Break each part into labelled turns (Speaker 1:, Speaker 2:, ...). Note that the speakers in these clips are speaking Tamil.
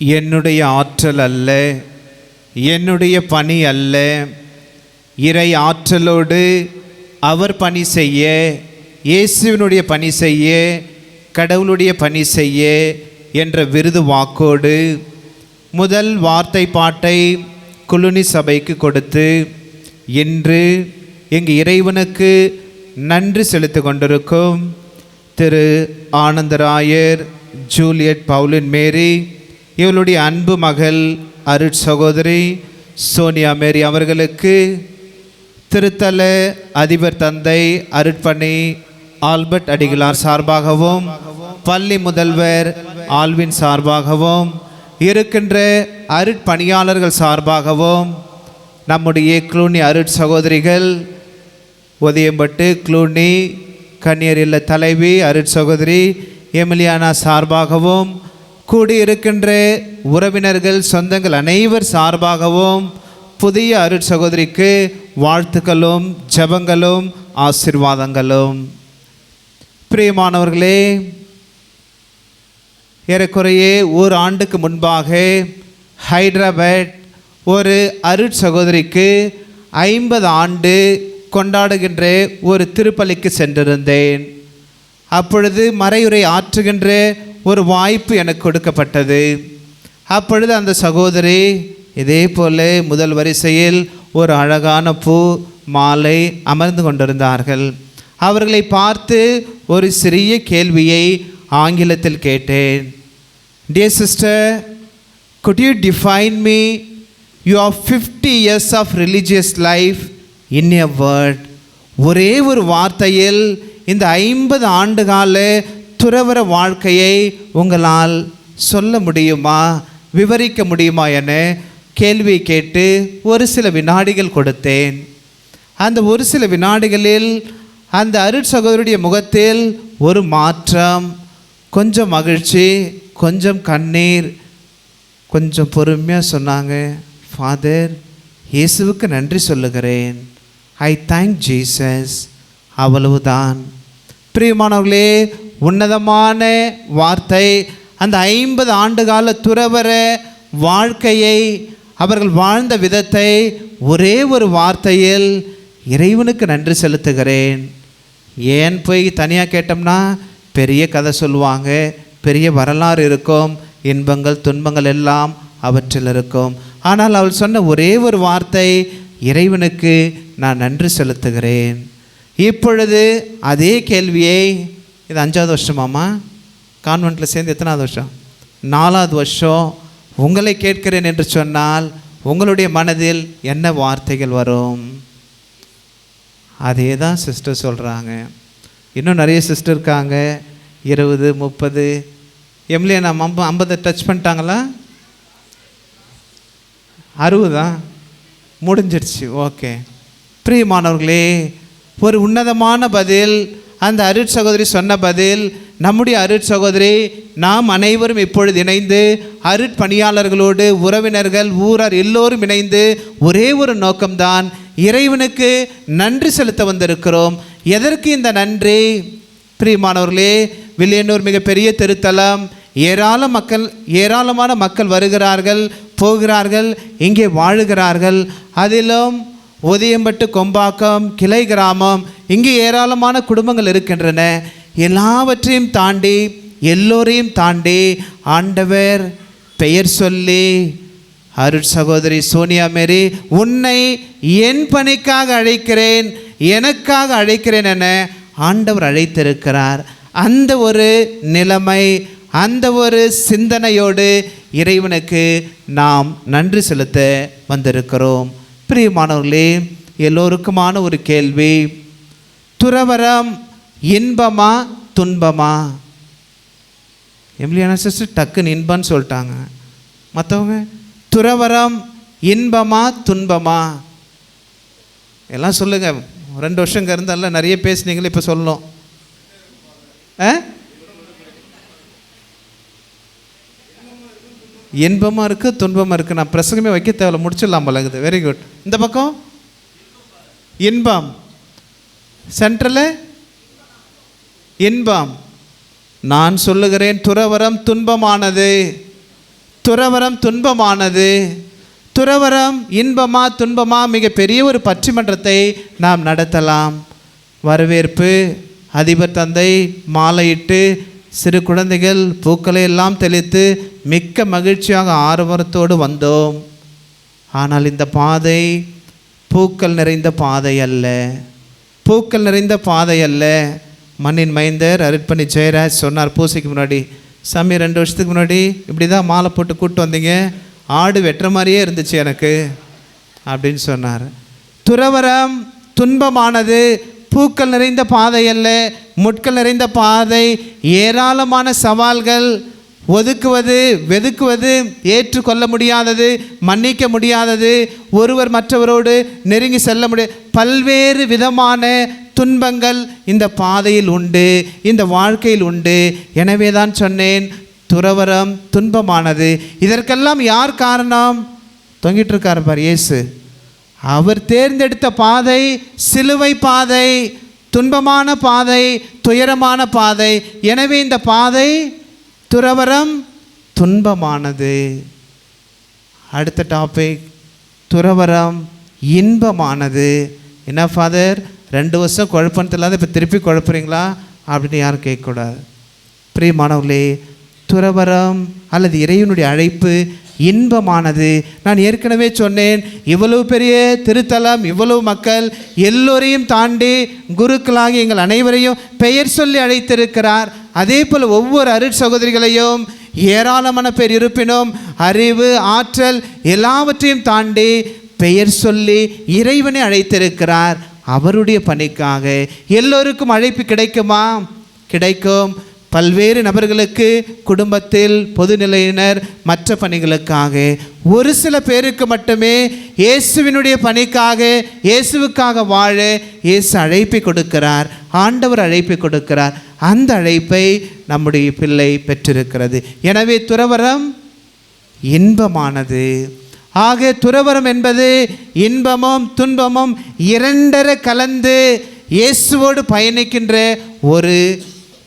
Speaker 1: என்னுடைய ஆற்றல் அல்ல என்னுடைய பணி அல்ல. இறை ஆற்றலோடு அவர் பணி செய்ய இயேசுவினுடைய பணி செய்ய கடவுளுடைய பணி செய்ய என்ற விருது வாக்கோடு முதல் வார்த்தை பாட்டை குலுனி சபைக்கு கொடுத்து இன்று எங்கள் இறைவனுக்கு நன்றி செலுத்திக் கொண்டிருக்கும் திரு ஆனந்தராயர் ஜூலியட் பவுலின் மேரி இவளுடைய அன்பு மகள் அருட் சகோதரி சோனியா மேரி அவர்களுக்கு திருத்தல அதிபர் தந்தை அருட்பணி ஆல்பர்ட் அடிகளார் சார்பாகவும் பள்ளி முதல்வர் ஆல்வின் சார்பாகவும் இருக்கின்ற அருட்பணியாளர்கள் சார்பாகவும் நம்முடைய க்ளூனி அருட் சகோதரிகள் உதயம்பட்டு க்ளூனி கன்னியர் இல்ல தலைவி அருட் சகோதரி எமிலியானா சார்பாகவும் கூடியிருக்கின்ற உறவினர்கள் சொந்தங்கள் அனைவர் சார்பாகவும் புதிய அருட் சகோதரிக்கு வாழ்த்துக்களும் ஜெபங்களும் ஆசிர்வாதங்களும். பிரியமானவர்களே ஏறக்குறைய ஒரு ஆண்டுக்கு முன்பாக ஹைதராபாத் ஒரு அருட் சகோதரிக்கு ஐம்பது ஆண்டு கொண்டாடுகின்ற ஒரு திருப்பலிக்கு சென்றிருந்தேன். அப்பொழுது மறையுரை ஆற்றுகின்ற ஒரு வாய்ப்பு எனக்கு கொடுக்கப்பட்டது. அப்பொழுது அந்த சகோதரி இதே போல முதல் வரிசையில் ஒரு அழகான பூ மாலை அமர்ந்து கொண்டிருந்தார்கள். அவர்களை பார்த்து ஒரு சிறிய கேள்வியை ஆங்கிலத்தில் கேட்டேன். டே sister could you define define me? Your 50 years of religious life in a word? ஒரே ஒரு வார்த்தையில் இந்த ஐம்பது ஆண்டுகால துறவர வாழ்க்கையை உங்களால் சொல்ல முடியுமா விவரிக்க முடியுமா என கேள்வி கேட்டு ஒரு சில வினாடிகள் கொடுத்தேன். அந்த ஒரு சில வினாடிகளில் அந்த அருட் சகோதரியுடைய முகத்தில் ஒரு மாற்றம் கொஞ்சம் மகிழ்ச்சி கொஞ்சம் கண்ணீர் கொஞ்சம் பொறுமையாக சொன்னாங்க ஃபாதர் இயேசுவுக்கு நன்றி சொல்லுகிறேன். I thank Jesus. அவ்வளவுதான். பிரியமானவர்களே உன்னதமான வார்த்தை. அந்த ஐம்பது ஆண்டுகால துறவர வாழ்க்கையை அவர்கள் வாழ்ந்த விதத்தை ஒரே ஒரு வார்த்தையில் இறைவனுக்கு நன்றி செலுத்துகிறேன். ஏன் போய் தனியாக கேட்டோம்னா பெரிய கதை சொல்லுவாங்க பெரிய வரலாறு இருக்கும் இன்பங்கள் துன்பங்கள் எல்லாம் அவற்றில் இருக்கும். ஆனால் அவள் சொன்ன ஒரே ஒரு வார்த்தை இறைவனுக்கு நான் நன்றி செலுத்துகிறேன். இப்பொழுது அதே கேள்வியை இது அஞ்சாவது வருஷமாம்மா கான்வெண்ட்டில் சேர்ந்து எத்தனாவது வருஷம்? நாலாவது வருஷம் உங்களை கேட்கிறேன் என்று சொன்னால் உங்களுடைய மனதில் என்ன வார்த்தைகள் வரும்? அதே தான் சிஸ்டர் சொல்கிறாங்க இன்னும் நிறைய சிஸ்டர் இருக்காங்க. இருபது முப்பது. எம்எல்ஏ நம்ம ஐம்ப ஐம்பது டச் பண்ணிட்டாங்களா? அறுபதா? முடிஞ்சிடுச்சு. ஓகே பிரியமானவர்களே ஒரு உன்னதமான பதில் அந்த அருட் சகோதரி சொன்ன பதில் நம்முடைய அருட் சகோதரி நாம் அனைவரும் இப்பொழுது இணைந்து அருட் பணியாளர்களோடு உறவினர்கள் ஊரார் எல்லோரும் இணைந்து ஒரே ஒரு நோக்கம்தான் இறைவனுக்கு நன்றி செலுத்த வந்திருக்கிறோம். எதற்கு இந்த நன்றி? பிரியமானவர்களே வில்லியனூர் மிகப்பெரிய திருத்தலம். ஏராள மக்கள் ஏராளமான மக்கள் வருகிறார்கள் போகிறார்கள் இங்கே வாழுகிறார்கள். அதிலும் உதயம்பட்டு கொம்பாக்கம் கிளை கிராமம் இங்கே ஏராளமான குடும்பங்கள் இருக்கின்றன. எல்லாவற்றையும் தாண்டி எல்லோரையும் தாண்டி ஆண்டவர் பெயர் சொல்லி அருட் சகோதரி சோனியா மேரி உன்னை என் பணிக்காக அழைக்கிறேன் எனக்காக அழைக்கிறேன் என ஆண்டவர் அழைத்திருக்கிறார். அந்த ஒரு நிலைமை அந்த ஒரு சிந்தனையோடு இறைவனுக்கு நாம் நன்றி செலுத்த வந்திருக்கிறோம். பிரியமானவர்களே எல்லோருக்குமான ஒரு கேள்வி. துறவரம் இன்பமா துன்பமா? எம்லியான சிஸ்டர் டக்குன்னு இன்பம்னு சொல்லிட்டாங்க. மற்றவங்க துறவரம் இன்பமா துன்பமா? எல்லாம் சொல்லுங்கள் ரெண்டு வருஷம் இங்கே இருந்தால நிறைய பேசுனீங்களே இப்போ சொல்லணும். ஆ? இன்பமாக இருக்குது துன்பமாக இருக்குது நான் பிரசங்கமே வைக்க தேவையில்ல முடிச்சிடலாம் போலங்குது வெரி குட் இந்த பக்கம்? இன்பம். சென்ட்ரலு இன்பம். நான் சொல்லுகிறேன் துறவரம் துன்பமானது. துறவரம் துன்பமானது. துறவரம் இன்பமா துன்பமா மிகப்பெரிய ஒரு பற்றிமன்றத்தை நாம் நடத்தலாம். வரவேற்பு அதிபர் தந்தை மாலையிட்டு சிறு குழந்தைகள் பூக்களை எல்லாம் தெளித்து மிக்க மகிழ்ச்சியாக ஆரவாரத்தோடு வந்தோம். ஆனால் இந்த பாதை பூக்கள் நிறைந்த பாதை அல்ல. பூக்கள் நிறைந்த பாதை அல்ல. மண்ணின் மைந்தர் அருட்பணி ஜெயராஜ் சொன்னார் பூசைக்கு முன்னாடி சாமி ரெண்டு வருஷத்துக்கு முன்னாடி இப்படி தான் மாலை போட்டு கூப்பிட்டு வந்தீங்க. ஆடு வெட்டுற மாதிரியே இருந்துச்சு எனக்கு அப்படின்னு சொன்னார். துறவரம் துன்பமானது பூக்கள் நிறைந்த பாதை அல்ல முட்கள் நிறைந்த பாதை ஏராளமான சவால்கள் ஒதுக்குவது வெதுக்குவது ஏற்றுக்கொள்ள முடியாதது மன்னிக்க முடியாதது ஒருவர் மற்றவரோடு நெருங்கி செல்ல முடிய பல்வேறு விதமான துன்பங்கள் இந்த பாதையில் உண்டு இந்த வாழ்க்கையில் உண்டு. எனவே தான் சொன்னேன் துறவரம் துன்பமானது. இதற்கெல்லாம் யார் காரணம்? தொங்கிட்டு இருக்கார் பார் இயேசு. அவர் தேர்ந்தெடுத்த பாதை சிலுவை பாதை துன்பமான பாதை துயரமான பாதை. எனவே இந்த பாதை துறவரம் துன்பமானது. அடுத்த டாபிக் துறவரம் இன்பமானது. என்ன ஃபாதர் ரெண்டு வருஷம் குழப்பம் இல்லாத இப்போ திருப்பி குழப்புறீங்களா? அப்படின்னு யாரும் கேட்கக்கூடாது. பிரியமானவர்களே துறவரம் அல்லது இறைவனுடைய அழைப்பு இன்பமானது. நான் ஏற்கனவே சொன்னேன் இவ்வளவு பெரிய திருத்தலம் இவ்வளவு மக்கள் எல்லோரையும் தாண்டி குருக்களாகி எங்கள் அனைவரையும் பெயர் சொல்லி அழைத்திருக்கிறார். அதே போல் ஒவ்வொரு அருட் சகோதரிகளையும் ஏராளமான பேர் இருப்பினும் அறிவு ஆற்றல் எல்லாவற்றையும் தாண்டி பெயர் சொல்லி இறைவனை அழைத்திருக்கிறார். அவருடைய பணிக்காக எல்லோருக்கும் அழைப்பு கிடைக்குமா? கிடைக்கும். பல்வேறு நபர்களுக்கு குடும்பத்தில் பொதுநிலையினர் மற்ற பணிகளுக்காக. ஒரு சில பேருக்கு மட்டுமே இயேசுவினுடைய பணிக்காக இயேசுவுக்காக வாழ இயேசு அழைப்பை கொடுக்கிறார். ஆண்டவர் அழைப்பை கொடுக்கிறார். அந்த அழைப்பை நம்முடைய பிள்ளை பெற்றிருக்கிறது. எனவே துறவரம் இன்பமானது. ஆக துறவரம் என்பது இன்பமும் துன்பமும் இரண்டரை கலந்து இயேசுவோடு பயணிக்கின்ற ஒரு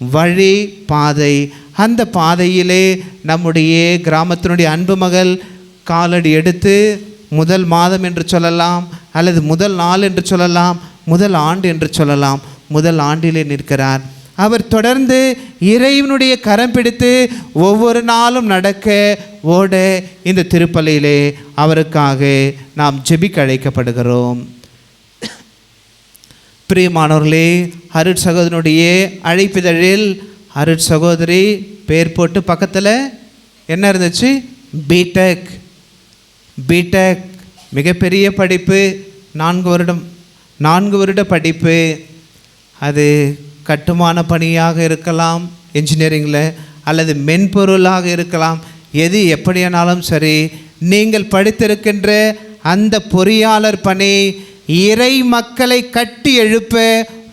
Speaker 1: வழி பாதை அந்த பாதையிலே நம்முடைய கிராமத்தினுடைய அன்பு மகள் காலடி எடுத்து முதல் மாதம் என்று சொல்லலாம் அல்லது முதல் நாள் என்று சொல்லலாம் முதல் ஆண்டு என்று சொல்லலாம் முதல் ஆண்டிலே நிற்கிறார். அவர் தொடர்ந்து இறைவனுடைய கரம் பிடித்து ஒவ்வொரு நாளும் நடக்க ஓட இந்த திருப்பலையிலே அவருக்காக நாம் ஜெபிக்க அழைக்கப்படுகிறோம். பிரியமானவர்களே அருட் சகோதரனுடைய அழைப்பிதழில் அருட் சகோதரி பேர் போட்டு பக்கத்தில் என்ன இருந்துச்சு? பிடெக் பிடெக் மிகப்பெரிய படிப்பு. நான்கு வருடம் நான்கு வருட படிப்பு. அது கட்டுமான பணியாக இருக்கலாம் இன்ஜினியரிங்கில் அல்லது மென்பொருளாக இருக்கலாம். எது எப்படியானாலும் சரி நீங்கள் படித்திருக்கின்ற அந்த பொறியாளர் பணி இறை மக்களை கட்டி எழுப்ப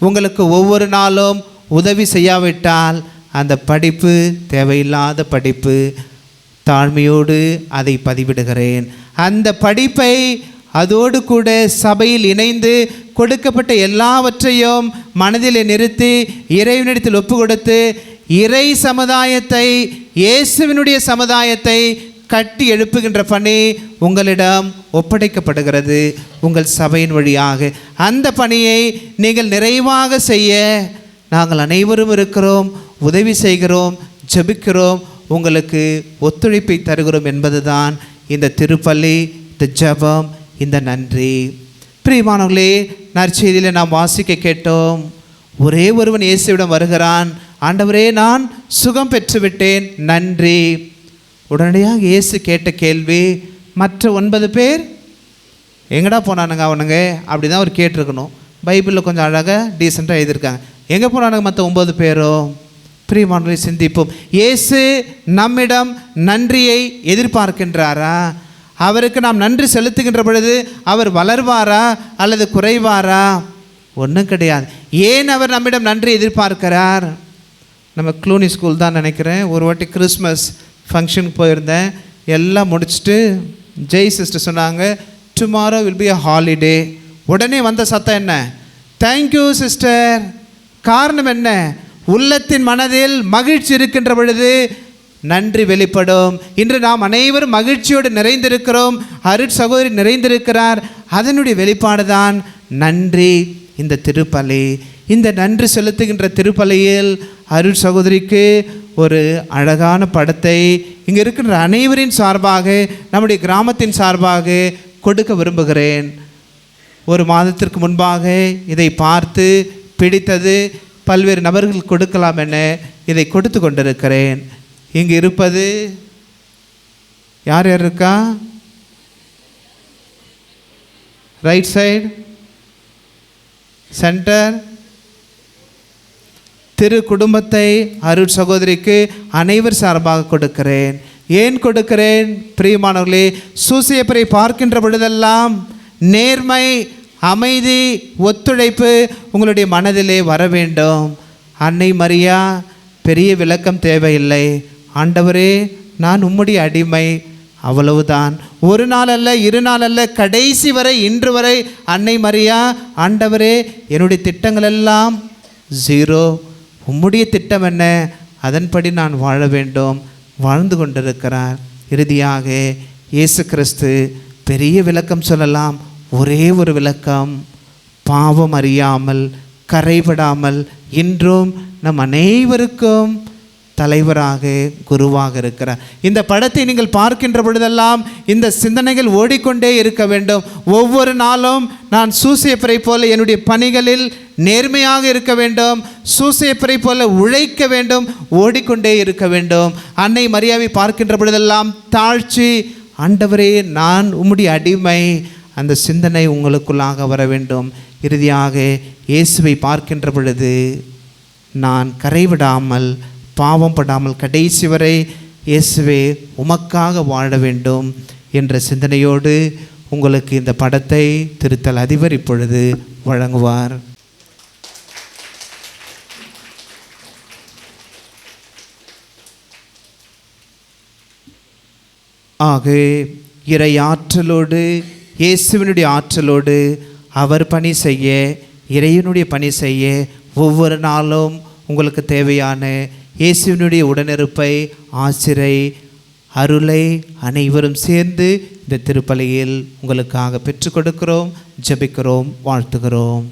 Speaker 1: உங்களுக்கு ஒவ்வொரு நாளும் உதவி செய்யாவிட்டால் அந்த படிப்பு தேவையில்லாத படிப்பு தாழ்மையோடு அதை பதிவிடுகிறேன். அந்த படிப்பை அதோடு கூட சபையில் இணைந்து கொடுக்கப்பட்ட எல்லாவற்றையும் மனதில் நிறுத்தி இறைவனிடத்தில் ஒப்பு கொடுத்து இறை சமுதாயத்தை இயேசுவினுடைய சமுதாயத்தை கட்டி எழுப்புகின்ற பணி உங்களிடம் ஒப்படைக்கப்படுகிறது. உங்கள் சபையின் வழியாக. அந்த பணியை நீங்கள் நிறைவாக செய்ய நாங்கள் அனைவரும் இருக்கிறோம் உதவி செய்கிறோம் ஜபிக்கிறோம் உங்களுக்கு ஒத்துழைப்பை தருகிறோம் என்பதுதான் இந்த திருப்பள்ளி இந்த ஜபம் இந்த நன்றி. பிரியமானவர்களே நற்செய்தியில் நாம் வாசிக்க கேட்டோம். ஒரே ஒருவன் இயேசுவிடம் வருகிறான். ஆண்டவரே நான் சுகம் பெற்றுவிட்டேன். நன்றி. உடனடியாக இயேசு கேட்ட கேள்வி மற்ற ஒன்பது பேர்? எங்கடா போனானுங்க அவனுங்க? அப்படி தான் அவர் கேட்டிருக்கணும். பைபிளில் கொஞ்சம் அழகாக டீசெண்டாக எழுதியிருக்காங்க. எங்கே போனானுங்க மற்ற ஒன்பது பேரும் பிரியமானவர்களை சிந்திப்போம். இயேசு நம்மிடம் நன்றியை எதிர்பார்க்கின்றாரா? அவருக்கு நாம் நன்றி செலுத்துகின்ற பொழுது அவர் வளர்வாரா அல்லது குறைவாரா? ஒன்றும் கிடையாது. ஏன் அவர் நம்மிடம் நன்றி எதிர்பார்க்கிறார்? நம்ம க்ளூனி ஸ்கூல் தான் நினைக்கிறேன். ஒரு வாட்டி கிறிஸ்மஸ் ஃபங்க்ஷனுக்கு போயிருந்தேன். எல்லாம் முடிச்சுட்டு ஜெய் சிஸ்டர் சொன்னாங்க tomorrow will be a holiday உடனே வந்த சத்தம் என்ன? தேங்க்யூ சிஸ்டர் காரணம் என்ன? உள்ளத்தின் மனதில் மகிழ்ச்சி இருக்கின்ற பொழுது நன்றி வெளிப்படும். இன்று நாம் அனைவரும் மகிழ்ச்சியோடு நிறைந்திருக்கிறோம். அருட் சகோதரி நிறைந்திருக்கிறார். அதனுடைய வெளிப்பாடு தான் நன்றி. இந்த திருப்பலி. இந்த நன்றி செலுத்துகின்ற திருப்பலையில் அருள் சகோதரிக்கு ஒரு அழகான படத்தை இங்கே இருக்கின்ற அனைவரின் சார்பாக நம்முடைய கிராமத்தின் சார்பாக கொடுக்க விரும்புகிறேன். ஒரு மாதத்திற்கு முன்பாக இதை பார்த்து பிடித்தது பல்வேறு நபர்கள் கொடுக்கலாம் என இதை கொடுத்து கொண்டிருக்கிறேன். இங்கு இருப்பது யார் யார் இருக்கா? ரைட் சைடு சென்டர் திரு குடும்பத்தை அருள் சகோதரிக்கு அனைவர் சார்பாக கொடுக்கிறேன். ஏன் கொடுக்கிறேன்? பிரியமானவர்களே சூசியப்பரை பார்க்கின்ற பொழுதெல்லாம் நேர்மை அமைதி ஒத்துழைப்பு உங்களுடைய மனதிலே வர வேண்டும். அன்னை மரியா பெரிய விளக்கம் தேவையில்லை. ஆண்டவரே நான் உம்முடைய அடிமை. அவ்வளவுதான். ஒரு நாள் அல்ல இரு நாள் அல்ல கடைசி வரை இன்று வரை அன்னை மரியா ஆண்டவரே என்னுடைய திட்டங்கள் எல்லாம் ஜீரோ. உம்முடைய திட்டம் என்ன? அதன்படி நான் வாழ வேண்டும். வாழ்ந்து கொண்டிருக்கிறார். இறுதியாக இயேசு கிறிஸ்து பெரிய விளக்கம் சொல்லலாம். ஒரே ஒரு விளக்கம். பாவம் அறியாமல் கரைபடாமல் இன்றும் நம் அனைவருக்கும் தலைவராக குருவாக இருக்கிறார். இந்த படத்தை நீங்கள் பார்க்கின்ற பொழுதெல்லாம் இந்த சிந்தனைகள் ஓடிக்கொண்டே இருக்க வேண்டும். ஒவ்வொரு நாளும் நான் சூசியப்பரை போல என்னுடைய பணிகளில் நேர்மையாக இருக்க வேண்டும். சூசியப்பரை போல உழைக்க வேண்டும். ஓடிக்கொண்டே இருக்க வேண்டும். அன்னை மரியாதை பார்க்கின்ற பொழுதெல்லாம் தாழ்ச்சி ஆண்டவரே நான் உம்முடைய அடிமை. அந்த சிந்தனை உங்களுக்குள்ளாக வர வேண்டும். இறுதியாக இயேசுவை பார்க்கின்ற பொழுது நான் கரைவிடாமல் பாவம் படாமல் கடைசி வரை இயேசுவே உமக்காக வாழ வேண்டும் என்ற சிந்தனையோடு உங்களுக்கு இந்த படத்தை திருத்தல் அதிபர் இப்பொழுது வழங்குவார். ஆக இறை ஆற்றலோடு இயேசுவினுடைய ஆற்றலோடு அவர் பணி செய்ய இறைவனுடைய பணி செய்ய ஒவ்வொரு நாளும் உங்களுக்கு தேவையான இயேசுவினுடைய உடனிருப்பை ஆசிரை அருளை அனைவரும் சேர்ந்து இந்த திருப்பலியில் உங்களுக்காக பெற்றுக் கொடுக்கிறோம் ஜெபிக்கிறோம் வாழ்த்துகிறோம்.